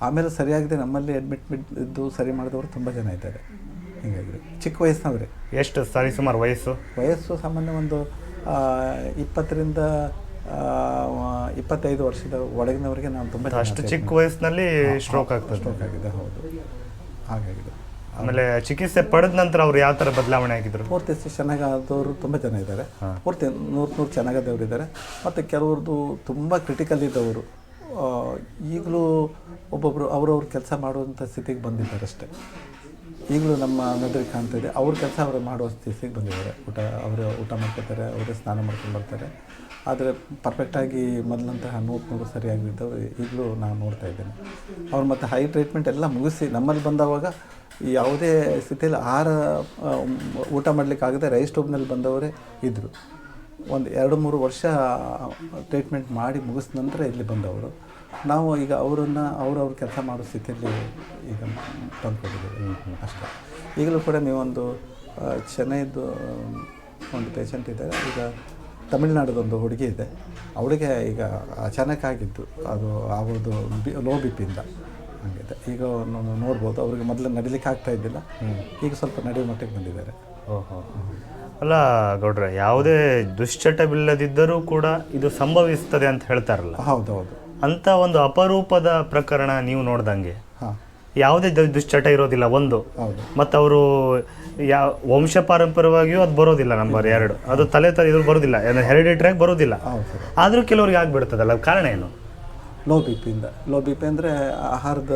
ಆಮೇಲೆ ಸರಿಯಾಗಿದೆ ನಮ್ಮಲ್ಲಿ ಅಡ್ಮಿಟ್ ಇದ್ದು ಸರಿ ಮಾಡಿದವರು ತುಂಬ ಜನ ಇದ್ದಾರೆ. ಹೀಗಾಗಿ ಚಿಕ್ಕ ವಯಸ್ಸಿನವರೇ. ಎಷ್ಟು ಸರಿ ಸುಮಾರು ವಯಸ್ಸು? ವಯಸ್ಸು ಸಾಮಾನ್ಯ ಒಂದು ಇಪ್ಪತ್ತರಿಂದ ಇಪ್ಪತ್ತೈದು ವರ್ಷದ ಒಳಗಿನವರಿಗೆ ನಾನು ತುಂಬ ಅಷ್ಟು ಚಿಕ್ಕ ವಯಸ್ಸಿನಲ್ಲಿ ಸ್ಟ್ರೋಕ್ ಆಗ್ತದೆ. ಸ್ಟ್ರೋಕ್ ಆಗಿದೆ ಹೌದು. ಹಾಗಾಗಿದೆ. ಆಮೇಲೆ ಚಿಕಿತ್ಸೆ ಪಡೆದ ನಂತರ ಅವ್ರು ಯಾವ ಥರ ಬದಲಾವಣೆ ಆಗಿದ್ರು? ಪೂರ್ತಿ ಚೆನ್ನಾಗಾದವರು ತುಂಬ ಜನ ಇದ್ದಾರೆ. ಪೂರ್ತಿ ನೂರು ನೂರು ಚೆನ್ನಾಗದವರು ಇದ್ದಾರೆ. ಮತ್ತು ಕೆಲವ್ರದ್ದು ತುಂಬ ಕ್ರಿಟಿಕಲ್ ಇದ್ದವರು. ಈಗಲೂ ಒಬ್ಬೊಬ್ಬರು ಅವರವ್ರ ಕೆಲಸ ಮಾಡುವಂಥ ಸ್ಥಿತಿಗೆ ಬಂದಿದ್ದಾರೆ ಅಷ್ಟೇ. ಈಗಲೂ ನಮ್ಮ ನಡುವೆ ಕಾಣ್ತಾ ಇದೆ. ಅವ್ರ ಕೆಲಸ ಅವರು ಮಾಡುವ ಸ್ಥಿತಿಗೆ ಬಂದಿದ್ದಾರೆ. ಊಟ, ಅವರು ಊಟ ಮಾಡ್ಕೊತಾರೆ, ಅವರೇ ಸ್ನಾನ ಮಾಡ್ಕೊಂಡು ಬರ್ತಾರೆ. ಆದರೆ ಪರ್ಫೆಕ್ಟಾಗಿ ಮೊದಲಂತಹ ನೂರು ನೂರು ಸರಿಯಾಗಿದ್ದವರು ಈಗಲೂ ನಾನು ನೋಡ್ತಾ ಇದ್ದೇನೆ. ಅವ್ರು ಮತ್ತು ಹೈ ಟ್ರೀಟ್ಮೆಂಟ್ ಎಲ್ಲ ಮುಗಿಸಿ ನಮ್ಮಲ್ಲಿ ಬಂದವಾಗ ಯಾವುದೇ ಸ್ಥಿತಿಯಲ್ಲಿ ಆಹಾರ ಊಟ ಮಾಡಲಿಕ್ಕಾಗದೆ ರೈಸ್ ಸ್ಟೋಬ್ನಲ್ಲಿ ಬಂದವರೇ ಇದ್ದರು ಒಂದು ಎರಡು ಮೂರು ವರ್ಷ ಟ್ರೀಟ್ಮೆಂಟ್ ಮಾಡಿ ಮುಗಿಸಿದ ನಂತರ ಇಲ್ಲಿ ಬಂದವರು. ನಾವು ಈಗ ಅವರನ್ನು ಅವ್ರವ್ರ ಕೆಲಸ ಮಾಡೋ ಸ್ಥಿತಿಯಲ್ಲಿ ಈಗ ತಂದ್ಕೊಟ್ಟಿದ್ದೇವೆ. ಅಷ್ಟೇ. ಈಗಲೂ ಕೂಡ ನೀವೊಂದು ಚೆನ್ನೈದು ಒಂದು ಪೇಷಂಟ್ ಇದ್ದಾರೆ. ಈಗ ತಮಿಳ್ನಾಡದೊಂದು ಹುಡುಗಿ ಇದೆ. ಅವಳಿಗೆ ಈಗ ಅಚಾನಕ್ ಆಗಿದ್ದು. ಅದು ಆಗೋದು ಬಿ ಲೋ ಬಿ ಪಿಯಿಂದ ಹಂಗಿದೆ. ಈಗ ನಾವು ನೋಡ್ಬೋದು ಅವ್ರಿಗೆ ಮೊದಲು ನಡಿಲಿಕ್ಕೆ ಆಗ್ತಾ ಇದ್ದಿಲ್ಲ. ಈಗ ಸ್ವಲ್ಪ ನಡೆಯುವ ಮಟ್ಟಿಗೆ ಬಂದಿದ್ದಾರೆ. ಓಹೋ. ಅಲ್ಲ ಗೌಡ್ರೆ ಯಾವುದೇ ದುಶ್ಚಟವಿಲ್ಲದಿದ್ದರೂ ಕೂಡ ಇದು ಸಂಭವಿಸ್ತದೆ ಅಂತ ಹೇಳ್ತಾರಲ್ಲ. ಹೌದು ಹೌದು ಅಂತ ಒಂದು ಅಪರೂಪದ ಪ್ರಕರಣ ನೀವು ನೋಡ್ದಂಗೆ. ಯಾವುದೇ ದುಶ್ಚಟ ಇರೋದಿಲ್ಲ ಒಂದು. ಮತ್ತು ಅವರು ಯಾವ ವಂಶ ಪಾರಂಪರ್ಯವಾಗಿಯೂ ಅದು ಬರೋದಿಲ್ಲ ನಂಬರ್ ಎರಡು. ಅದು ತಲೆ ತಲೆ ಇದು ಬರೋದಿಲ್ಲ. ಹೆರಿಡಿಟ್ರಿಯಾಗಿ ಬರೋದಿಲ್ಲ. ಆದರೂ ಕೆಲವ್ರಿಗೆ ಆಗಿಬಿಡ್ತದಲ್ಲ ಕಾರಣ ಏನು? ಲೋ ಬಿ ಪಿಯಿಂದ ಲೋ ಬಿ ಪಿ ಅಂದರೆ ಆಹಾರದ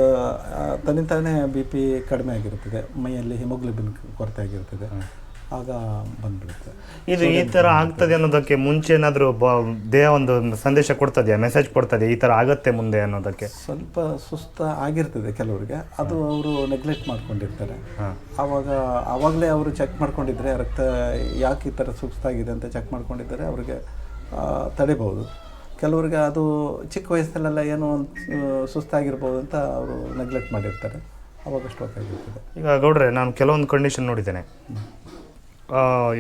ತನ್ನಿಂತಾನೇ ಬಿ ಪಿ ಕಡಿಮೆ ಆಗಿರ್ತದೆ. ಮೈಯಲ್ಲಿ ಹಿಮೋಗ್ಲೋಬಿನ್ ಕೊರತೆ ಆಗಿರ್ತದೆ. ಆಗ ಬಂದ್ಬಿಡುತ್ತೆ. ಇದು ಈ ಥರ ಆಗ್ತದೆ ಅನ್ನೋದಕ್ಕೆ ಮುಂಚೆ ಏನಾದರೂ ದೇಹ ಒಂದು ಸಂದೇಶ ಕೊಡ್ತದೆಯಾ? ಮೆಸೇಜ್ ಕೊಡ್ತದೆ ಈ ಥರ ಆಗುತ್ತೆ ಮುಂದೆ ಅನ್ನೋದಕ್ಕೆ? ಸ್ವಲ್ಪ ಸುಸ್ತ ಆಗಿರ್ತದೆ ಕೆಲವರಿಗೆ. ಅದು ಅವರು ನೆಗ್ಲೆಕ್ಟ್ ಮಾಡ್ಕೊಂಡಿರ್ತಾರೆ. ಆವಾಗ ಆವಾಗಲೇ ಅವರು ಚೆಕ್ ಮಾಡ್ಕೊಂಡಿದ್ರೆ ರಕ್ತ ಯಾಕೆ ಈ ಥರ ಸುಸ್ತಾಗಿದೆ ಅಂತ ಚೆಕ್ ಮಾಡ್ಕೊಂಡಿದ್ದರೆ ಅವರಿಗೆ ತಡೆಯಬಹುದು ತಡಿಬೋದು ಕೆಲವ್ರಿಗೆ ಅದು ಚಿಕ್ಕ ವಯಸ್ಸಲ್ಲೆಲ್ಲ ಏನೋ ಒಂದು ಸುಸ್ತಾಗಿರ್ಬೋದು ಅಂತ ಅವರು ನೆಗ್ಲೆಕ್ಟ್ ಮಾಡಿರ್ತಾರೆ. ಆವಾಗ ಸ್ಟ್ರೋಕ್ ಆಗಿರ್ತದೆ. ಈಗ ಗೌಡ್ರೆ ನಾನು ಕೆಲವೊಂದು ಕಂಡೀಷನ್ ನೋಡಿದ್ದೇನೆ.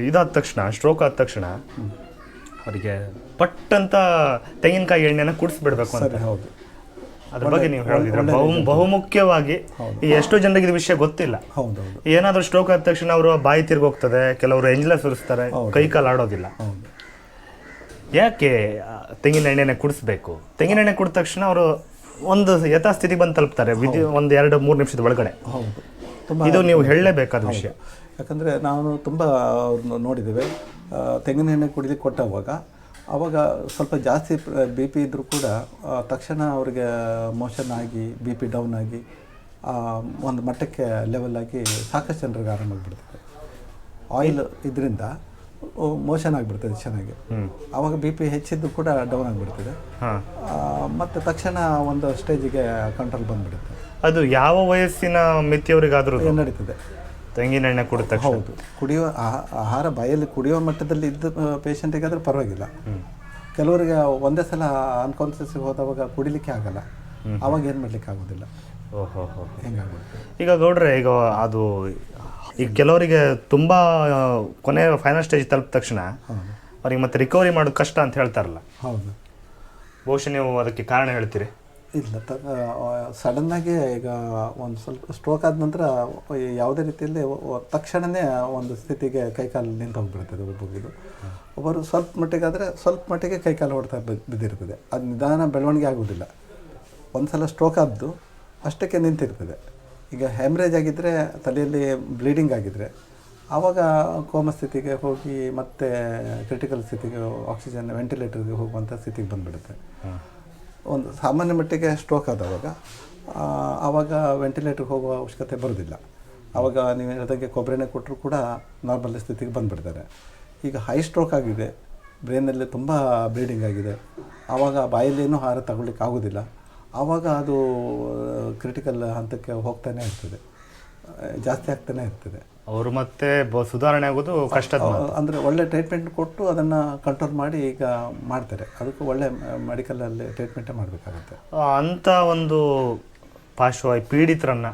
ಇದಾದ ತಕ್ಷಣ ಸ್ಟ್ರೋಕ್ ಆದ ತಕ್ಷಣ ಅವರಿಗೆ ಪಟ್ ಅಂತ ತೆಂಗಿನಕಾಯಿ ಎಣ್ಣೆನ ಕುಡಿಸ್ಬಿಡ್ಬೇಕು ಅಂತ. ಹೌದು. ಅದ್ರ ಬಗ್ಗೆ ನೀವು ಹೇಳಿದ್ರೆ ಬಹು ಬಹುಮುಖ್ಯವಾಗಿ ಈ ಎಷ್ಟೋ ಜನರಿಗೆ ಇದು ವಿಷಯ ಗೊತ್ತಿಲ್ಲ. ಹೌದು ಏನಾದರೂ ಸ್ಟ್ರೋಕ್ ಆದ ತಕ್ಷಣ ಅವರು ಬಾಯಿ ತಿರ್ಗೋಗ್ತದೆ ಕೆಲವರು ಎಂಜ್ಲ ಸುರಿಸ್ತಾರೆ ಕೈ ಕಾಲು ಆಡೋದಿಲ್ಲ. ಯಾಕೆ ತೆಂಗಿನ ಎಣ್ಣೆನೆ ಕುಡಿಸ್ಬೇಕು? ತೆಂಗಿನ ಎಣ್ಣೆ ಕುಡಿದ ತಕ್ಷಣ ಅವರು ಒಂದು ಯಥಾಸ್ಥಿತಿ ಬಂದು ತಲುಪ್ತಾರೆ ಒಂದು ಎರಡು ಮೂರು ನಿಮಿಷದ ಒಳಗಡೆ. ಇದು ನೀವು ಹೇಳಲೇಬೇಕಾದ ವಿಷಯ. ಯಾಕಂದರೆ ನಾನು ತುಂಬ ನೋಡಿದ್ದೇವೆ. ತೆಂಗಿನ ಎಣ್ಣೆ ಕುಡಿಲಿಕ್ಕೆ ಕೊಟ್ಟವಾಗ ಆವಾಗ ಸ್ವಲ್ಪ ಜಾಸ್ತಿ ಬಿ ಪಿ ಇದ್ದರೂ ಕೂಡ ತಕ್ಷಣ ಅವರಿಗೆ ಮೋಷನ್ ಆಗಿ ಬಿ ಪಿ ಡೌನ್ ಆಗಿ ಒಂದು ಮಟ್ಟಕ್ಕೆ ಲೆವೆಲ್ ಆಗಿ ಸಾಕಷ್ಟು ಜನರಿಗೆ ಆರಾಮಾಗಿಬಿಡ್ತದೆ ಆಯಿಲ್ ಇದರಿಂದ ಮೋಷನ್ ಆಗಿಬಿಡ್ತದೆ ಚೆನ್ನಾಗಿ. ಆವಾಗ ಬಿ ಪಿ ಹೆಚ್ಚಿದ್ದು ಕೂಡ ಡೌನ್ ಆಗಿಬಿಡ್ತದೆ. ಮತ್ತು ತಕ್ಷಣ ಒಂದು ಸ್ಟೇಜಿಗೆ ಕಂಟ್ರೋಲ್ ಬಂದುಬಿಡುತ್ತೆ. ಅದು ಯಾವ ವಯಸ್ಸಿನ ಮಿತಿಯವರಿಗಾದರೂ ಏನು ನಡೀತದೆ. ತೆಂಗಿನ ಎಣ್ಣೆ ಕುಡಿದ ತಕ್ಷಣ. ಹೌದು. ಕುಡಿಯುವ ಆಹಾ- ಆಹಾರ ಬಾಯಲ್ಲಿ ಕುಡಿಯುವ ಮಟ್ಟದಲ್ಲಿ ಇದ್ದ ಪೇಷಂಟಿಗಾದ್ರೆ ಪರವಾಗಿಲ್ಲ. ಕೆಲವರಿಗೆ ಒಂದೇ ಸಲ ಅನ್ಕಾನ್ಸಿಯಸ್ ಹೋದವಾಗ ಕುಡಿಲಿಕ್ಕೆ ಆಗಲ್ಲ. ಅವಾಗ ಏನು ಮಾಡ್ಲಿಕ್ಕೆ ಆಗೋದಿಲ್ಲ. ಓಹೋ ಈಗ ಗೌಡ್ರೆ ಈಗ ಅದು ಈಗ ಕೆಲವರಿಗೆ ತುಂಬ ಕೊನೆ ಫೈನಲ್ ಸ್ಟೇಜ್ ತಲುಪಿದ ತಕ್ಷಣ ಅವ್ರಿಗೆ ಮತ್ತೆ ರಿಕವರಿ ಮಾಡೋದು ಕಷ್ಟ ಅಂತ ಹೇಳ್ತಾರಲ್ಲ. ಹೌದು. ಬಹುಶಃ ನೀವು ಅದಕ್ಕೆ ಕಾರಣ ಹೇಳ್ತೀರಿ. ಇಲ್ಲ, ತ ಸಡನ್ನಾಗಿ ಈಗ ಒಂದು ಸ್ವಲ್ಪ ಸ್ಟ್ರೋಕ್ ಆದ ನಂತರ ಯಾವುದೇ ರೀತಿಯಲ್ಲಿ ತಕ್ಷಣವೇ ಒಂದು ಸ್ಥಿತಿಗೆ ಕೈಕಾಲು ನಿಂತು ಹೋಗ್ಬಿಡ್ತದೆ ಒಬ್ಬೊಬ್ಬರು ಒಬ್ಬರು ಸ್ವಲ್ಪ ಮಟ್ಟಿಗಾದರೆ ಸ್ವಲ್ಪ ಮಟ್ಟಿಗೆ ಕೈಕಾಲು ಹೊಡ್ತಾ ಬಿದ್ದಿರ್ತದೆ. ಅದು ನಿಧಾನ ಬೆಳವಣಿಗೆ ಆಗೋದಿಲ್ಲ ಒಂದು ಸಲ ಸ್ಟ್ರೋಕ್ ಆದ್ದು ಅಷ್ಟಕ್ಕೆ ನಿಂತಿರ್ತದೆ. ಈಗ ಹ್ಯಾಮ್ರೇಜ್ ಆಗಿದ್ದರೆ ತಲೆಯಲ್ಲಿ ಬ್ಲೀಡಿಂಗ್ ಆಗಿದ್ದರೆ ಆವಾಗ ಕೋಮ ಸ್ಥಿತಿಗೆ ಹೋಗಿ ಮತ್ತೆ ಕ್ರಿಟಿಕಲ್ ಸ್ಥಿತಿಗೆ ಆಕ್ಸಿಜನ್ ವೆಂಟಿಲೇಟರ್ಗೆ ಹೋಗುವಂಥ ಸ್ಥಿತಿಗೆ ಬಂದ್ಬಿಡುತ್ತೆ. ಒಂದು ಸಾಮಾನ್ಯ ಮಟ್ಟಿಗೆ ಸ್ಟ್ರೋಕ್ ಆದವಾಗ ಆವಾಗ ವೆಂಟಿಲೇಟರ್ಗೆ ಹೋಗುವ ಅವಶ್ಯಕತೆ ಬರೋದಿಲ್ಲ. ಆವಾಗ ನೀವು ಹೇಳಿದಂಗೆ ಕೊಬ್ಬರಿನೇ ಕೊಟ್ಟರು ಕೂಡ ನಾರ್ಮಲ್ ಸ್ಥಿತಿಗೆ ಬಂದುಬಿಡ್ತಾರೆ. ಈಗ ಹೈ ಸ್ಟ್ರೋಕ್ ಆಗಿದೆ ಬ್ರೈನಲ್ಲಿ ತುಂಬ ಬ್ಲೀಡಿಂಗ್ ಆಗಿದೆ. ಆವಾಗ ಬಾಯಲ್ಲೇನೂ ಆಹಾರ ತಗೊಳ್ಳಿಕ್ಕೆ ಆಗೋದಿಲ್ಲ. ಆವಾಗ ಅದು ಕ್ರಿಟಿಕಲ್ ಹಂತಕ್ಕೆ ಹೋಗ್ತಾನೆ ಇರ್ತದೆ. ಜಾಸ್ತಿ ಆಗ್ತಾನೆ ಇರ್ತದೆ. ಅವರು ಮತ್ತೆ ಸುಧಾರಣೆ ಆಗೋದು ಕಷ್ಟ. ಅಂದರೆ ಒಳ್ಳೆ ಟ್ರೀಟ್ಮೆಂಟ್ ಕೊಟ್ಟು ಅದನ್ನು ಕಂಟ್ರೋಲ್ ಮಾಡಿ ಈಗ ಮಾಡ್ತಾರೆ. ಅದಕ್ಕೂ ಒಳ್ಳೆ ಮೆಡಿಕಲಲ್ಲಿ ಟ್ರೀಟ್ಮೆಂಟೇ ಮಾಡಬೇಕಾಗುತ್ತೆ. ಅಂತ ಒಂದು ಪಾರ್ಶ್ವವಾಯು ಪೀಡಿತರನ್ನ